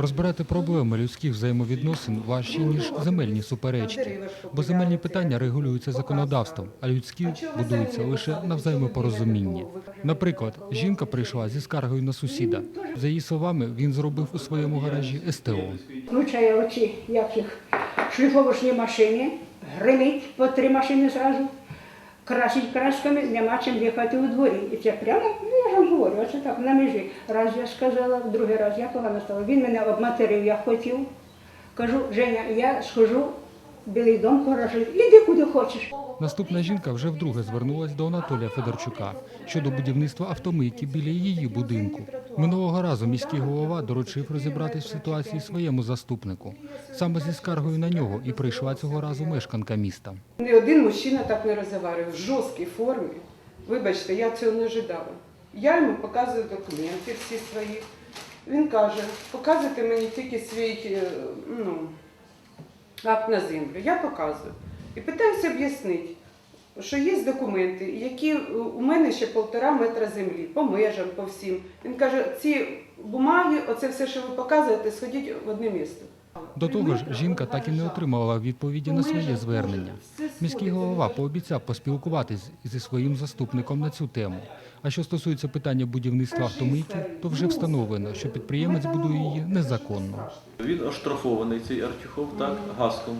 Розбирати проблеми людських взаємовідносин важче, ніж земельні суперечки. Бо земельні питання регулюються законодавством, а людські будуються лише на взаємопорозумінні. Наприклад, жінка прийшла зі скаргою на сусіда. За її словами, він зробив у своєму гаражі СТО. Включає оці, як їх, шліфовочні машини, гримить по три машини зразу, красить красками, нема чим їхати у дворі. І це прямо, ну я ж говорю, так, на межі. Раз я сказала, в другий раз я погано стала. Він мене обматерив, я хотів. Кажу, Женя, я схожу в Білий дом гаражі, іди куди хочеш. Наступна жінка вже вдруге звернулась до Анатолія Федорчука щодо будівництва автомийки біля її будинку. Минулого разу міський голова доручив розібратись в ситуації своєму заступнику. Саме зі скаргою на нього і прийшла цього разу мешканка міста. Ні один мужчина так не розговорював в жорсткій формі. Вибачте, я цього не ожидала. Я йому показую документи всі свої. Він каже, показуйте мені тільки свій е, ну, акт на землю. Я показую. І питаюся об'яснити, що є документи, які е, у мене ще півтора метра землі, по межам, по всім. Він каже, ці бумаги, оце все, що ви показуєте, сходіть в одне місце. До того ж, жінка так і не отримала відповіді на своє звернення. Міський голова пообіцяв поспілкуватись зі своїм заступником на цю тему. А що стосується питання будівництва автомийки, то вже встановлено, що підприємець будує її незаконно. Він оштрафований, цей Артюхов, так, гаском.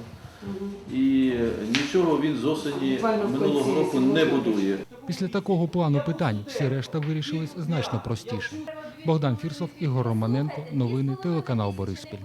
І нічого він з осені минулого року не будує. Після такого плану питань всі решта вирішились значно простіше. Богдан Фірсов, Ігор Романенко, новини, телеканал Бориспіль.